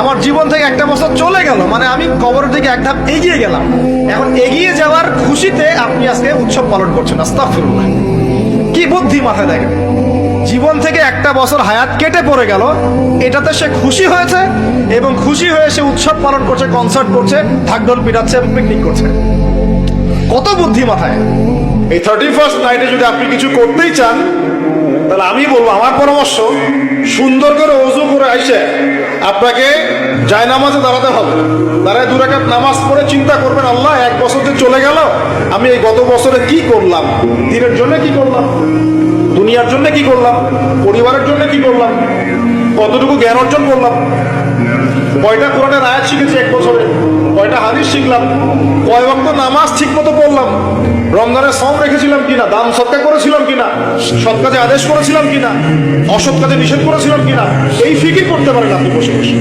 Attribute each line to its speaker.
Speaker 1: আমার জীবন থেকে একটা বছর চলে গেল মানে আমি কবরের দিকে এক ধাপ এগিয়ে গেলাম। এখন এগিয়ে যাওয়ার খুশিতে আপনি আজকে উৎসব পালন করছেন, আস্তাগফিরুল্লাহ। কি বুদ্ধি মাথায় দেখেন? জীবন থেকে একটা বছর হায়াত কেটে পড়ে গেল, এটাতে সে খুশি হয়েছে এবং খুশি হয়ে সে উৎসব পালন করছে কনসার্ট করছে, ঢাকঢোল পিটাচ্ছে পিকনিক করছে। কত বুদ্ধি মাথায়? এই থার্টি ফার্স্ট নাইটে যদি আপনি কিছু করতেই চান, তাহলে আমি বলব, আমার পরামর্শ, সুন্দর করে অজু আপনাকে যায় নামাজে দাঁড়াতে হবে। দাঁড়ায় দু রাকাত নামাজ পড়ে চিন্তা করবেন, আল্লাহ, এক বছর যে চলে গেল, আমি এই গত বছরে কি করলাম? দিনের জন্য কি করলাম? দুনিয়ার জন্য কি করলাম? পরিবারের জন্য কি করলাম? কতটুকু জ্ঞান অর্জন করলাম? কয়টা কোরআনের আয়াত শিখেছি এক বছরে? কয়টা হাদিস শিখলাম? কয় বক্ত নামাজ ঠিক মতো রমজানের সম রেখেছিলাম কিনা? দাম সৎকার করেছিলাম কিনা? সৎ কাজে আদেশ করেছিলাম কিনা? অসৎ কাজে নিষেধ করেছিলাম কিনা? এই ফিকির করতে পারেন আপনি বসে বসে।